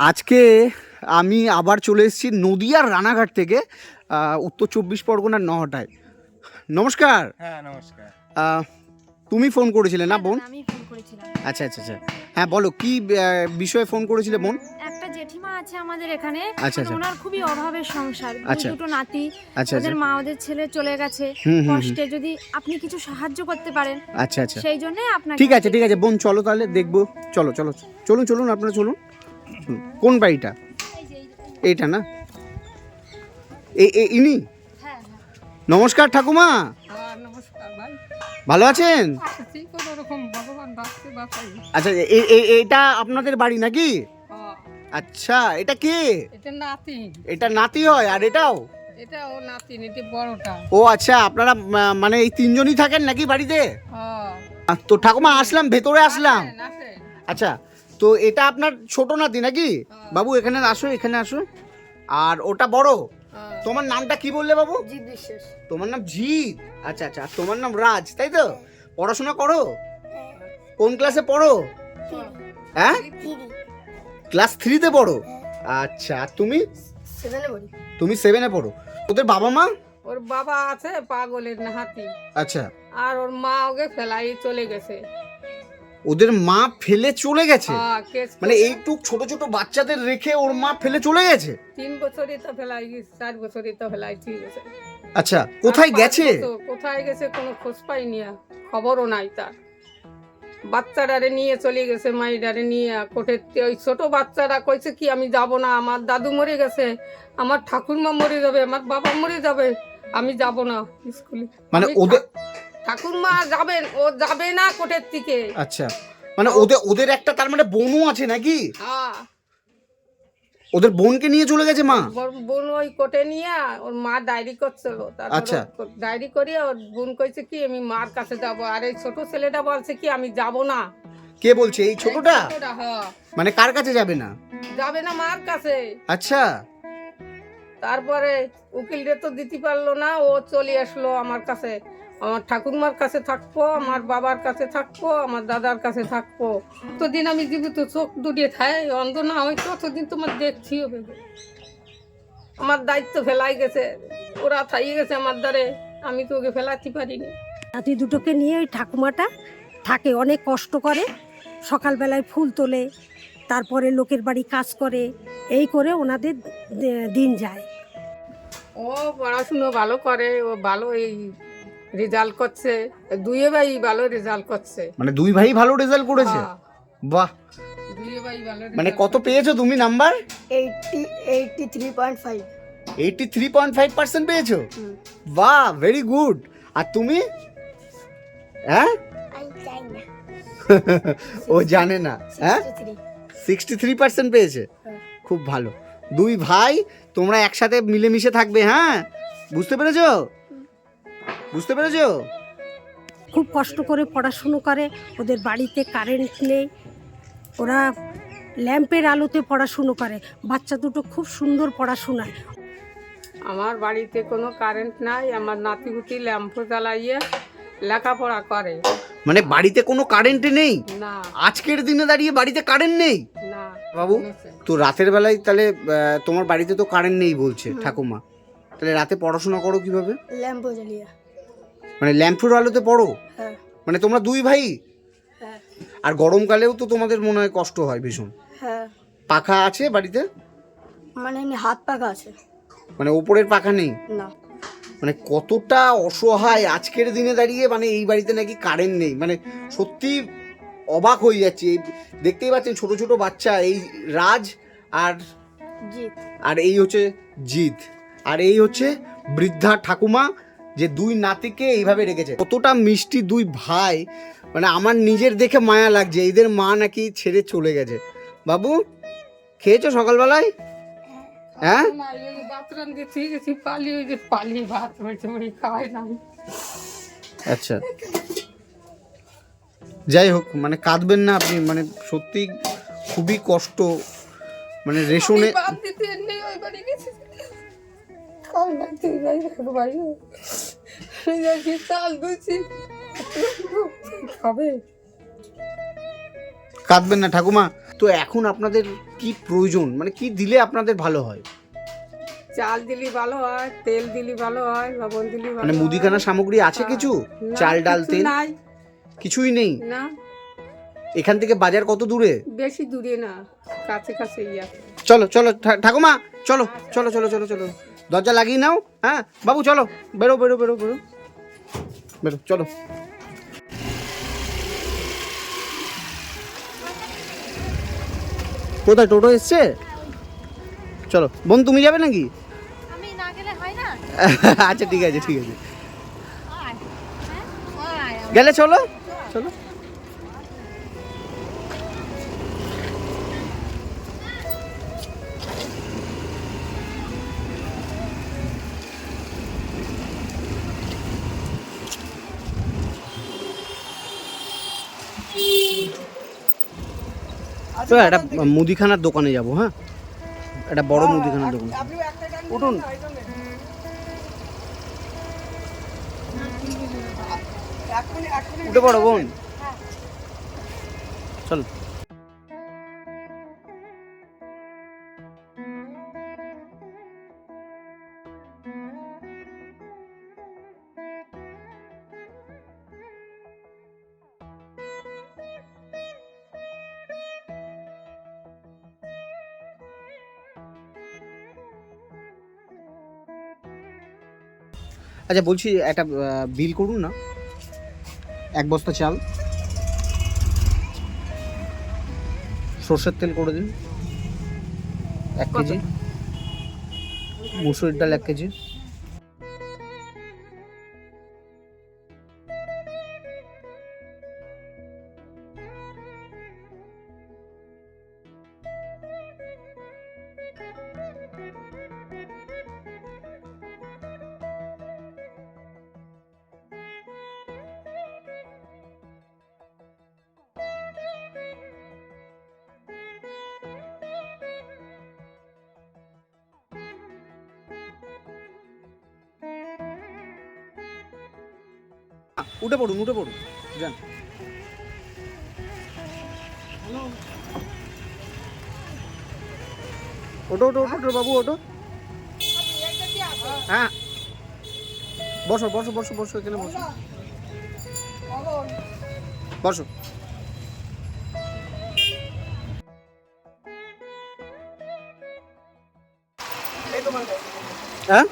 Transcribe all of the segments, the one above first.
আজকে আমি আবার চলে এসেছি নদিয়ার রানাঘাট থেকে উত্তর চব্বিশ পরগনার নহটায় নমস্কার। হ্যাঁ নমস্কার। তুমি ফোন করেছিলে না বোন? হ্যাঁ, আমি ফোন করেছিলাম। আচ্ছা আচ্ছা আচ্ছা। হ্যাঁ বলো কি আহ, বিষয়ে ফোন করেছিলে বোন? একটা জেঠিমা আছে আমাদের এখানে। আচ্ছা, মানে আচ্ছা। ওনার খুবই অভাবের সংসার। আচ্ছা। দুটো নাতি আচ্ছা ওদের আচ্ছা মা ওদের ছেলে চলে গেছে হুম, হুম, হুম। কষ্টে। যদি আপনি কিছু সাহায্য করতে পারেন আচ্ছা আচ্ছা। সেই জন্য আপনাকে ঠিক আছে ঠিক আছে বোন চলো তাহলে দেখব। চলো চলো চলুন চলুন আপনারা চলুন। কোন বাড়িটা? এইটা না? ইনি? নমস্কার ঠাকুমা। ভালো আছেন? আচ্ছা এ- এ- আপনাদের বাড়ি নাকি? আচ্ছা এটা কে? এটা নাতি এটা নাতি হয় আর এটাও? এটা ও নাতি এটা বড়টা ও আচ্ছা আপনারা মানে এই তিনজনই থাকেন নাকি বাড়িতে? হ্যাঁ। তো ঠাকুমা আসলাম ভেতরে আসলাম। আচ্ছা তো এটা আপনার ছোট নাতি নাকি? হ্যাঁ। বাবু এখানে আসো এখানে আসো। আর ওটা বড়? হ্যাঁ। তোমার নামটা কি বললে বাবু? তোমার নাম জিৎ? আচ্ছা আচ্ছা তোমার নাম রাজ তাই তো? পড়াশোনা করো? কোন ক্লাসে পড়ো? হ্যাঁ? ক্লাস থ্রিতে পড়ো? আচ্ছা আর তুমি? সেভেনে তুমি সেভেনে পড়ো। ওদের বাবা মা? ওর বাবা আছে পাগলের নাহাতি আচ্ছা। আর ওর মা ওকে ফেলাই চলে গেছে। ওদের মা ফেলে চলে গেছে। হ্যাঁ, মানে এইটুক ছোট ছোট বাচ্চাদের রেখে ওর মা ফেলে চলে গেছে? তিন বছরই তো ফেলাই চার বছরই তো ফেলাই ঠিক আছে। আচ্ছা কোথায় গেছে? কোথায় গেছে কোনো খোঁজ পাইনি আর। খবরও নাই তার। বাচ্চাটারে নিয়ে চলে গেছে মাইডারে নিয়ে কোঠে ওই ছোট বাচ্চারা কইছে কি আমি যাব না আমার দাদু মরে গেছে আমার ঠাকুরমা মরে যাবে আমার বাবা মরে যাবে আমি যাব না স্কুলে। মানে ওদের ঠাকুরমা যাবেন ও যাবে না কোটের দিকে। আচ্ছা মানে ওদের ওদের একটা তার মানে বোনও আছে নাকি? হ্যাঁ। ওদের বোনকে নিয়ে চলে গেছে মা? বোন ওই কোটে নিয়ে ওর মা ডায়েরি করছিল। আচ্ছা। ডায়েরি করিয়ে ওর বোন কইছে কি আমি মার কাছে যাব। আর এই ছোট ছেলেটা বলছে কি আমি যাব না। কে বলছে এই ছোটটা হ্যাঁ। মানে কার কাছে যাবে না? যাবে না মার কাছে। আচ্ছা। তারপরে উকিলরে তো দিতে পারল না ও চলে আসলো আমার কাছে। আমার ঠাকুরমার কাছে থাকব আমার বাবার কাছে থাকব আমার দাদার কাছে থাকব। ততদিন আমি জীবিত চোখ দুটিয়ে থাই অন্ধ না আমি ততদিন তোমার দেখছি আমার দায়িত্ব ফেলাই গেছে ওরা থাইয়ে গেছে আমার দ্বারে আমি তো ওকে ফেলাতে পারিনি। নাতি দুটোকে নিয়ে ওই ঠাকুমাটা থাকে অনেক কষ্ট করে সকালবেলায় ফুল তোলে তারপরে লোকের বাড়ি কাজ করে এই করে ওনাদের দিন যায়। ও পড়াশুনো ভালো করে ও ভালো এই রেজাল্ট করছে দুয়ে ভাই ভালো রেজাল্ট করছে। মানে দুই ভাই ভালো রেজাল্ট করেছে? হ্যাঁ, বাহ। ভাই ভালো মানে কত পেয়েছ তুমি number? Eighty eighty three point five. Eighty three point five percent পেয়েছ? বাহ ভেরি গুড আর তুমি? হ্যাঁ? ও জানে না হ্যাঁ? সিক্সটি থ্রি পার্সেন্ট পেয়েছে? খুব ভালো। দুই ভাই তোমরা একসাথে মিলেমিশে থাকবে হ্যাঁ? বুঝতে পেরেছ? বুঝতে পেরেছ? খুব কষ্ট করে পড়াশুনো করে ওদের বাড়িতে কারেন্ট নেই। ওরা ল্যাম্পের আলোতে পড়াশুনো করে বাচ্চা দুটো খুব সুন্দর পড়াশোনায়। আমার বাড়িতে কোনো কারেন্ট নাই আমার নাতিগুতি ল্যাম্প জ্বালাইয়ে লেখাপড়া করে। মানে বাড়িতে কোনো কারেন্ট নেই? না। আজকের দিনে দাঁড়িয়ে বাড়িতে কারেন্ট নেই? না বাবু তো রাতের বেলায় তাহলে আহ, তোমার বাড়িতে তো কারেন্ট নেই বলছে ঠাকুমা। তাহলে রাতে পড়াশোনা করো কীভাবে? ল্যাম্প জ্বালিয়ে। মানে ল্যাম্পুর আলোতে পড়ো। হ্যাঁ। মানে তোমরা দুই ভাই। হ্যাঁ। আর গরমকালেও তো তোমাদের মনে হয় কষ্ট হয় ভীষণ। হ্যাঁ। পাখা আছে বাড়িতে? মানে হাত পাখা আছে। মানে ওপরের পাখা নেই? না। মানে কতটা অসহায় আজকের দিনে দাঁড়িয়ে মানে এই বাড়িতে নাকি কারেন্ট নেই। মানে সত্যি অবাক হয়ে যাচ্ছে। এই দেখতেই পাচ্ছেন ছোট ছোট বাচ্চা এই রাজ আর আর এই হচ্ছে জিৎ। আর এই হচ্ছে বৃদ্ধা ঠাকুমা যে দুই নাতিকে এইভাবে রেখেছে। কতটা মিষ্টি দুই ভাই মানে আমার নিজের দেখে মায়া লাগছে এদের মা নাকি ছেড়ে চলে গেছে। বাবু খেয়েছো সকালবেলায়? হ্যাঁ না, এই যে ভাত রান্ধতে ঠিক আছে পালিয়ে ওই যে পালিয়ে ভাত হয়েছে ওই খাওয়াই না। আচ্ছা। যাই হোক মানে কাঁদবেন না আপনি মানে সত্যি খুবই কষ্ট মানে রেশনে ভাই ভাই আমি যাচ্ছি চাল দিচ্ছি খাবে কাঁদবেন না ঠাকুমা। তো এখন আপনাদের কি প্রয়োজন? মানে কি দিলে আপনাদের ভালো হয়? চাল দিলি ভালো হয় তেল দিলি ভালো হয় লবণ দিলি ভালো মানে মুদিখানা সামগ্রী আছে কিছু? না, চাল ডাল কিছু তেল? নাই। কিছুই নেই? না। এখান থেকে বাজার কত দূরে? বেশি দূরে না কাছে কাছে ইয়া। চলো চলো ঠা- ঠাকুমা চলো চলো চলো চলো চলো। দরজা লাগিয়ে নাও হ্যাঁ? বাবু চলো। বেরো বেরো বেরো বেরো। বেরো চলো। কোথায় টোটো এসছে? চলো। বোন তুমি যাবে নাকি? হয় আচ্ছা ঠিক আছে ঠিক আছে। গেলে চলো। চলো। তো একটা মুদিখানার দোকানে যাব হ্যাঁ একটা বড় মুদিখানার দোকান উঠুন উঠে পড়ো বোন চলো আচ্ছা বলছি একটা বিল করুন না। এক বস্তা চাল। সর্ষের তেল করে দিন। এক কেজি। মুসুরির ডাল এক কেজি। উঠে পড়ুন উঠে পড়ুন। যান। ওটো ওটো ওটো বাবু ওটো হ্যাঁ। বসো বসো বসো বসো, এখানে বসো। বসো। হ্যাঁ?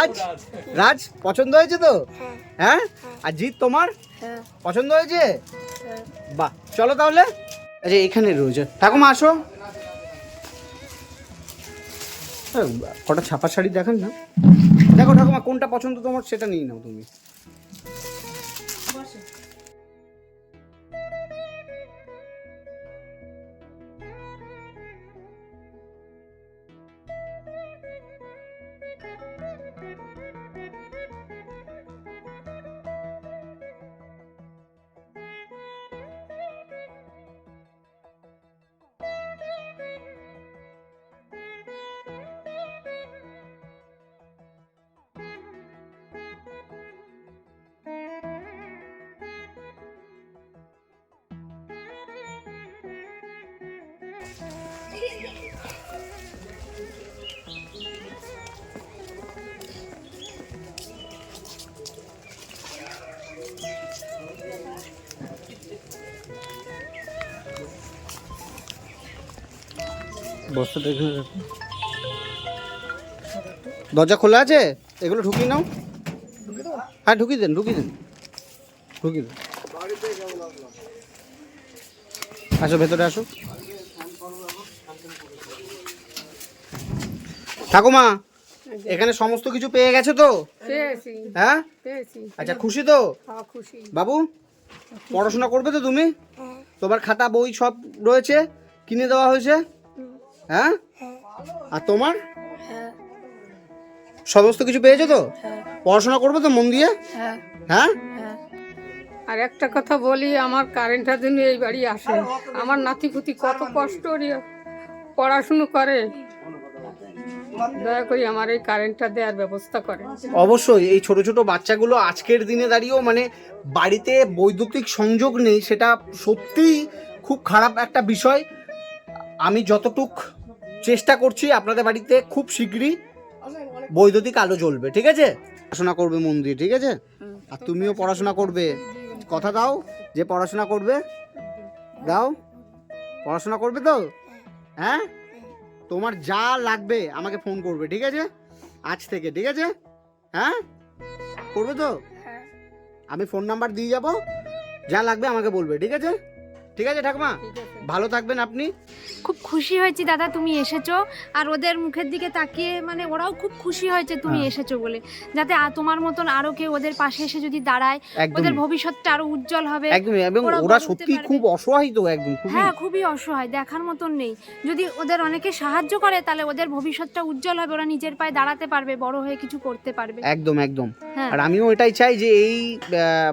আজ? রাজ পছন্দ হয়েছে তো? হ্যাঁ? আর জিৎ তোমার? হ্যাঁ। পছন্দ হয়েছে? হ্যাঁ। বাহ চলো তাহলে। আচ্ছা এখানে রয়েছে। ঠাকুমা আসো। হ্যাঁ, কটা ছাপা শাড়ি দেখান না। দেখো ঠাকুমা কোনটা পছন্দ তোমার সেটা নিয়ে নাও তুমি। বস্তাটা দরজা খোলা আছে? এগুলো ঢুকিয়ে নাও। হ্যাঁ ঢুকিয়ে দেন ঢুকিয়ে দেন। ঢুকিয়ে দেন। আসো, ভেতরে আসো। ঠাকুমা এখানে সমস্ত কিছু পেয়ে গেছে তো? পেয়েছি। হ্যাঁ? আচ্ছা খুশি তো? হ্যাঁ খুশি। বাবু পড়াশোনা করবে তো তুমি? তোমার খাতা বই সব রয়েছে? কিনে দেওয়া হয়েছে? হ্যাঁ? আর তোমার? সমস্ত কিছু পেয়েছ তো? পড়াশোনা করবে তো মন দিয়ে? হ্যাঁ? আর একটা কথা বলি আমার কারেন্টটা দিন এই বাড়ি আসে। আমার নাতি পুতি কত কষ্ট পড়াশুনো করে। দয়া করে আমার এই কারেন্টটা দেওয়ার ব্যবস্থা করে অবশ্যই, এই ছোট ছোট বাচ্চাগুলো আজকের দিনে দাঁড়িয়েও মানে বাড়িতে বৈদ্যুতিক সংযোগ নেই, সেটা সত্যিই খুব খারাপ একটা বিষয়। আমি যতটুক চেষ্টা করছি আপনাদের বাড়িতে খুব শীঘ্রই বৈদ্যুতিক আলো জ্বলবে, ঠিক আছে? পড়াশোনা করবে মন দিয়ে ঠিক আছে? আর তুমিও পড়াশোনা করবে। কথা দাও, যে পড়াশোনা করবে, দাও। পড়াশোনা করবে তো? হ্যাঁ? তোমার যা লাগবে আমাকে ফোন করবে ঠিক আছে? আজ থেকে ঠিক আছে? হ্যাঁ? করবে তো? হ্যাঁ। আমি ফোন নাম্বার দিয়ে যাব যা লাগবে আমাকে বলবে ঠিক আছে? ঠিক আছে ঠাকুমা? ঠিক আছে। ভালো থাকবেন আপনি? খুব খুশি হয়েছি দাদা তুমি এসেছ। আর ওদের মুখের দিকে তাকিয়ে মানে ওরাও খুব খুশি হয়েছে তুমি হ্যাঁ। এসেছ বলে। যাতে তোমার মতন আরও কেউ ওদের পাশে এসে যদি দাঁড়ায় ওদের ভবিষ্যৎটা আরও উজ্জ্বল হবে। একদম এবং ওরা সত্যি খুব অসহায় তো একদম হ্যাঁ খুবই অসহায় দেখার মতন নেই। যদি ওদের অনেকে সাহায্য করে তাহলে ওদের ভবিষ্যৎটা উজ্জ্বল হবে ওরা নিজের পায়ে দাঁড়াতে পারবে বড় হয়ে কিছু করতে পারবে। একদম একদম। হ্যাঁ। আর আমিও এটাই চাই যে এই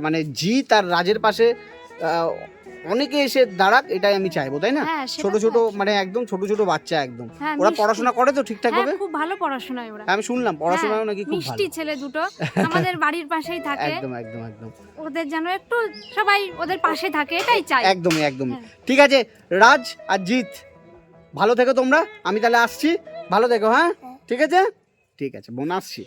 মানে জি তার রাজের পাশে অনেকে এসে দাঁড়াক এটাই আমি চাইব তাই না? হ্যাঁ, ছোট ছোট মানে একদম ছোট ছোট বাচ্চা একদম। হ্যাঁ, ওরা পড়াশোনা করে তো ঠিকঠাক হ্যাঁ ভাবে? খুব ভালো পড়াশোনায় ওরা। আমি শুনলাম পড়াশোনাও হ্যাঁ, নাকি খুব ভালো। মিষ্টি ছেলে দুটো আমাদের বাড়ির পাশেই থাকে। একদম একদম একদম। ওদের যেন একটু সবাই ওদের পাশে থাকে এটাই চাই। একদমই একদমই। হ্যাঁ। ঠিক আছে রাজ আর জিৎ ভালো থেকো তোমরা আমি তাহলে আসছি। ভালো থেকো হ্যাঁ? ঠিক আছে? ঠিক আছে বোন আসছি।